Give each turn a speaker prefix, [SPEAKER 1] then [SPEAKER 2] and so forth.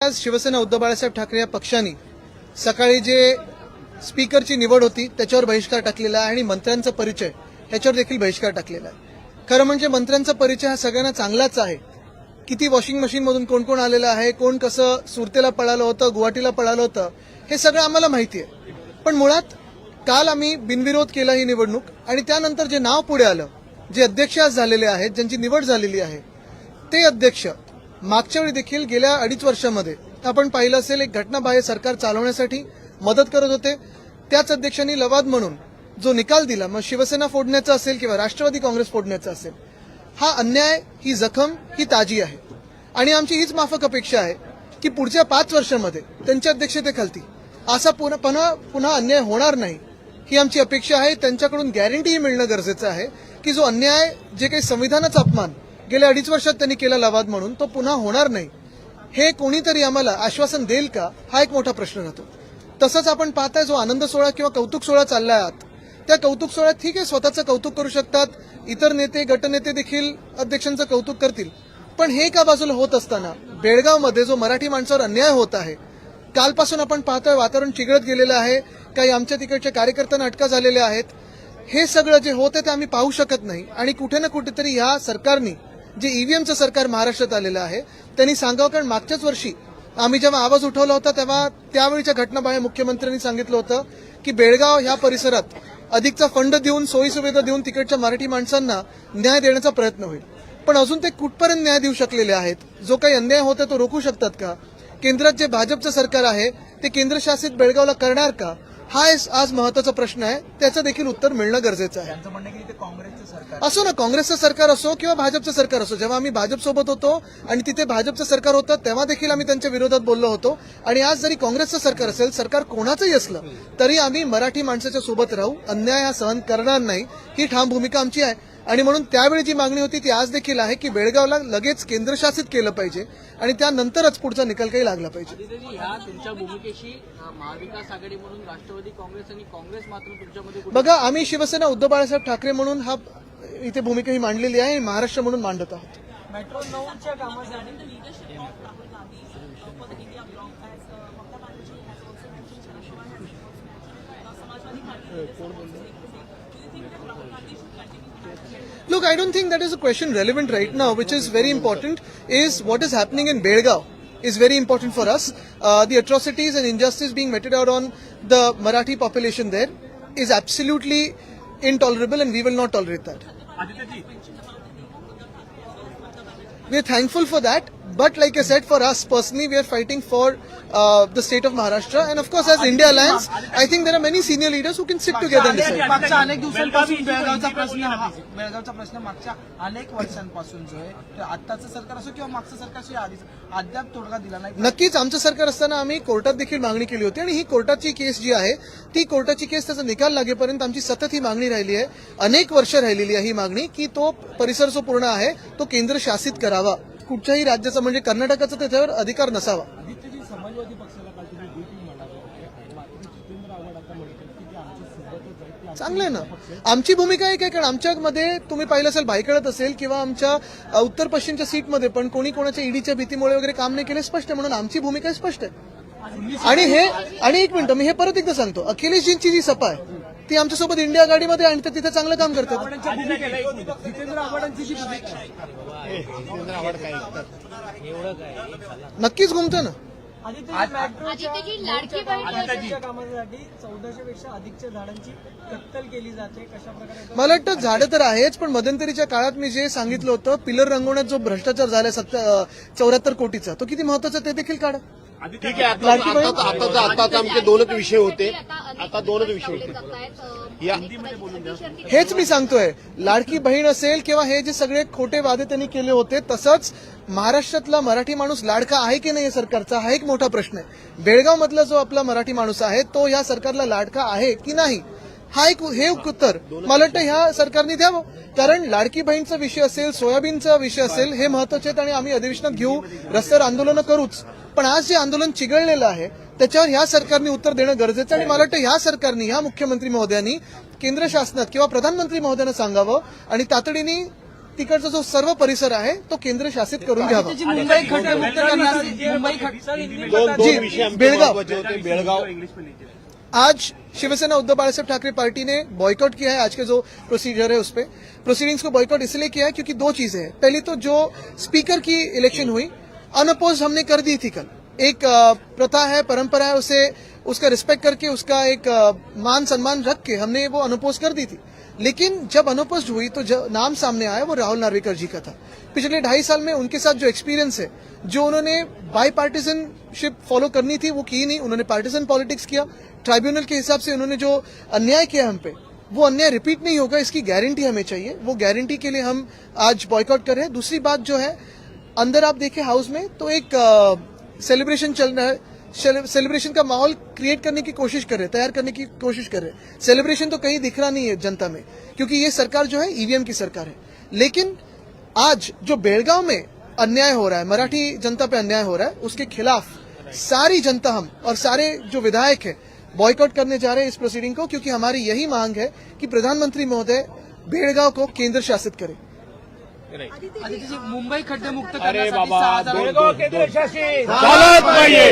[SPEAKER 1] आज शिवसेना उद्धव बाळासाहेब ठाकरे या पक्षाने सकाळी जे स्पीकरची निवड होती त्याच्यावर बहिष्कार टाकलेला आहे आणि मंत्र्यांचा परिचय ह्याच्यावर देखील बहिष्कार टाकलेला आहे. खरं म्हणजे मंत्र्यांचा परिचय हा सगळ्यांना चांगलाच आहे. किती वॉशिंग मशीनमधून कोण कोण आलेलं आहे कोण कसं सुरतेला पळालं होतं गुवाहाटीला पळालं होतं हे सगळं आम्हाला माहिती आहे. पण मुळात काल आम्ही बिनविरोध केला ही निवडणूक आणि त्यानंतर जे नाव पुढे आलं जे अध्यक्ष आज झालेले आहेत ज्यांची निवड झालेली आहे ते अध्यक्ष मागच्या वेळी देखील गेल्या अडीच वर्षामध्ये आपण पाहिलं असेल एक घटनाबाह्य सरकार चालवण्यासाठी मदत करत होते. त्याच अध्यक्षांनी लवाद म्हणून जो निकाल दिला मग शिवसेना फोडण्याचा असेल किंवा राष्ट्रवादी काँग्रेस फोडण्याचा असेल हा अन्याय ही जखम ही ताजी आहे. आणि आमची हीच माफक अपेक्षा आहे की पुढच्या पाच वर्षामध्ये त्यांच्या अध्यक्षतेखालती असा पुन्हा पुन्हा पुन्हा अन्याय होणार नाही ही आमची अपेक्षा आहे. त्यांच्याकडून गॅरंटीही मिळणं गरजेचं आहे की जो अन्याय जे काही संविधानाचा अपमान गेल्या अडीच वर्षात त्यांनी केला लवाद म्हणून तो पुन्हा होणार नाही. हे कोणीतरी आम्हाला आश्वासन देईल का? हा एक मोठा प्रश्न राहतो. तसंच आपण पाहताय जो आनंद सोहळा किंवा कौतुक सोहळा चालला आत त्या कौतुक सोहळ्यात ठीक आहे स्वतःचं कौतुक करू शकतात. इतर नेते गटनेते देखील अध्यक्षांचं कौतुक करतील. पण हे का बाजूला होत असताना बेळगावमध्ये जो मराठी माणसावर अन्याय होत आहे कालपासून आपण पाहतोय वातावरण चिघळत गेलेलं आहे. काही आमच्या तिकडच्या कार्यकर्त्यांना अटका झालेल्या आहेत. हे सगळं जे होतं ते आम्ही पाहू शकत नाही. आणि कुठे ना कुठेतरी ह्या सरकारनी जे ईव्हीएमचं सरकार महाराष्ट्रात आलेलं आहे त्यांनी सांगावं कारण मागच्याच वर्षी आम्ही जेव्हा आवाज उठवला होता तेव्हा त्यावेळीच्या घटनाबाह्य मुख्यमंत्र्यांनी सांगितलं होतं की बेळगाव ह्या परिसरात अधिकचा फंड देऊन सोयीसुविधा देऊन तिकडच्या मराठी माणसांना न्याय देण्याचा प्रयत्न होईल. पण अजून ते कुठपर्यंत न्याय देऊ शकलेले आहेत? जो काही अन्याय होता तो रोखू शकतात का? केंद्रात जे भाजपचं सरकार आहे ते केंद्रशासित बेळगावला करणार का? हा आज महत्त्वाचा प्रश्न आहे. त्याचं देखील उत्तर मिळणं गरजेचं आहे. असो ना काँग्रेसचं सरकार असो किंवा भाजपचं सरकार असो जेव्हा आम्ही भाजप सोबत होतो आणि तिथे भाजपचं सरकार होतं तेव्हा देखील आम्ही त्यांच्या विरोधात बोललो होतो. आणि आज जरी काँग्रेसचं सरकार असेल सरकार कोणाचंही असलं तरी आम्ही मराठी माणसाच्या सोबत राहू. अन्याय हा सहन करणार नाही. ही ठाम भूमिका आमची आहे. आणि म्हणून त्यावेळी जी मागणी होती ती आज देखील आहे की बेळगावला लगेच केंद्रशासित केलं पाहिजे आणि त्यानंतरच पुढचा निकाल काही लागला पाहिजे.
[SPEAKER 2] तुमच्या भूमिकेशी अ, महाविकास आघाडी म्हणून राष्ट्रवादी काँग्रेस आणि काँग्रेस मात्र तुमच्यामध्ये कुठे-
[SPEAKER 1] बघा आम्ही शिवसेना उद्धव बाळासाहेब ठाकरे म्हणून हा इथे भूमिका ही मांडलेली आहे आणि महाराष्ट्र म्हणून मांडत आहोत.
[SPEAKER 3] मेट्रो नऊच्या कामासाठी
[SPEAKER 1] Look, I don't think that is a question relevant right now. Which is very important is what is happening in Belgaum is very important for us. Uh, the atrocities and injustice being meted out on the Marathi population there is absolutely intolerable, and we will not tolerate that. We are thankful for that, but like I said, for us personally, we are fighting for uh, the state of Maharashtra, and of course, as India Alliance, I think there are many senior leaders who can sit together and decide.
[SPEAKER 3] मागच्या अनेक दिवसांपासून बेळगावचा प्रश्न हा बेळगावचा प्रश्न मागच्या अनेक वर्षांपासून जो आहे ते आत्ताचं सरकार असो किंवा मागचं सरकारशी आधीच अद्याप तोडगा दिला नाही.
[SPEAKER 1] नक्कीच आमचं सरकार असताना आम्ही कोर्टात देखील मागणी केली होती आणि ही कोर्टाची केस जी आहे ती कोर्टाची केस त्याचा निकाल लागेपर्यंत आमची सतत ही मागणी राहिली आहे. अनेक वर्ष राहिलेली आहे ही मागणी की तो परिसर जो पूर्ण आहे तो केंद्र शासित करावा. कुठच्याही राज्याचा म्हणजे कर्नाटकाचा त्याच्यावर अधिकार नसावा.
[SPEAKER 3] समाजवादी पक्षाला काल तुम्ही
[SPEAKER 1] चांगलं आहे ना. आमची भूमिका एक आहे कारण आमच्यामध्ये तुम्ही पाहिलं असेल भायखळत असेल किंवा आमच्या उत्तर पश्चिमच्या सीटमध्ये पण कोणी कोणाच्या ईडीच्या भीतीमुळे वगैरे काम नाही केले स्पष्ट आहे. म्हणून आमची भूमिका स्पष्ट आहे. आणि हे आणि एक मिनिट मी हे परत एकदा सांगतो. अखिलेशजींची जी सपा आहे ती आमच्यासोबत इंडिया आघाडीमध्ये आहे आणि ते तिथे चांगलं काम करतात. नक्कीच घुमतं ना.
[SPEAKER 4] आदित्यजी लाडकी बहीण
[SPEAKER 5] आदित्यच्या कामासाठी चौदाशे पेक्षा अधिकच्या झाडांची कत्तल केली जाते. कशा प्रकारे
[SPEAKER 1] मला वाटतं झाडं तर आहेच पण मध्यंतरीच्या काळात मी जे सांगितलं होतं पिलर रंगवण्यात जो भ्रष्टाचार झाला सत्तर चौऱ्याहत्तर कोटीचा तो किती महत्त्वाचा ते देखील काढा.
[SPEAKER 6] ठीक आहे आता आता आता आता आमचे दोनच विषय होते. आता दोनच विषय होते. या
[SPEAKER 1] हेच मी सांगतोय. लाडकी बहीण असेल किंवा हे जे सगळे खोटे वादे त्यांनी केले होते तसंच महाराष्ट्रातला मराठी माणूस लाडका आहे की नाही या सरकारचा हा एक मोठा प्रश्न आहे. बेळगाव मधला जो आपला मराठी माणूस आहे तो या सरकारला लाडका आहे की नाही? हा एक हे उत्तर. मला वाटतं ह्या सरकारने द्यावं. कारण लाडकी बहीणचा विषय असेल सोयाबीनचा विषय असेल हे महत्त्वाचे आहेत आणि आम्ही अधिवेशनात घेऊ रस्त्यावर आंदोलनं करूच. पण आज जे आंदोलन चिघळलेलं आहे त्याच्यावर ह्या सरकारने उत्तर देणं गरजेचं आहे आणि मला वाटतं ह्या सरकारने ह्या मुख्यमंत्री महोदयांनी केंद्र शासनात किंवा प्रधानमंत्री महोदयांना सांगावं आणि तातडीने तिकडचा जो सर्व परिसर आहे तो केंद्र शासित करून घ्यावा.
[SPEAKER 3] मुंबई
[SPEAKER 1] बेळगाव.
[SPEAKER 6] बेळगाव.
[SPEAKER 1] आज शिवसेना उद्धव बाला ठाकरे पार्टी ने बॉयकॉट किया है। आज के जो प्रोसीजर है उस पर प्रोसीडिंग्स को बॉयकॉट इसलिए किया है क्योंकि दो चीज़ें हैं। पहली तो जो स्पीकर की इलेक्शन हुई अनअपोज हमने कर दी थी कल। एक प्रथा है, परंपरा है, उसे उसका रिस्पेक्ट करके उसका एक मान सम्मान रख के हमने वो अनअपोज कर दी थी। लेकिन जब अनअपोज हुई तो नाम सामने आया, वो राहुल नार्वेकर जी का था। पिछले ढाई साल में उनके साथ जो एक्सपीरियंस है, जो उन्होंने बाई पार्टीजनशिप फॉलो करनी थी, वो की नहीं। उन्होंने पार्टीजन पॉलिटिक्स किया। ट्राइब्यूनल के हिसाब से उन्होंने जो अन्याय किया हम पे, वो अन्याय रिपीट नहीं होगा। इसकी गारंटी हमें चाहिए। वो गारंटी के लिए हम आज बॉयकॉट कर रहे हैं। दूसरी बात जो है, अंदर आप देखें हाउस में तो एक सेलिब्रेशन चल रहा है। सेलिब्रेशन का माहौल क्रिएट करने की कोशिश कर रहे तैयार करने की कोशिश कर रहे सेलिब्रेशन तो कहीं दिख रहा नहीं है जनता में, क्योंकि ये सरकार जो है ईवीएम की सरकार है। लेकिन आज जो बेलगांव में अन्याय हो रहा है, मराठी जनता पे अन्याय हो रहा है, उसके खिलाफ सारी जनता हम और सारे जो विधायक है बॉयकॉट करने जा रहे हैं इस प्रोसीडिंग को, क्योंकि हमारी यही मांग है कि प्रधानमंत्री महोदय बेड़गांव को केंद्र शासित करें।
[SPEAKER 3] मुंबई खड्डेमुक्त
[SPEAKER 6] अरे
[SPEAKER 3] करण्यासाठी
[SPEAKER 6] झालाच पाहिजे.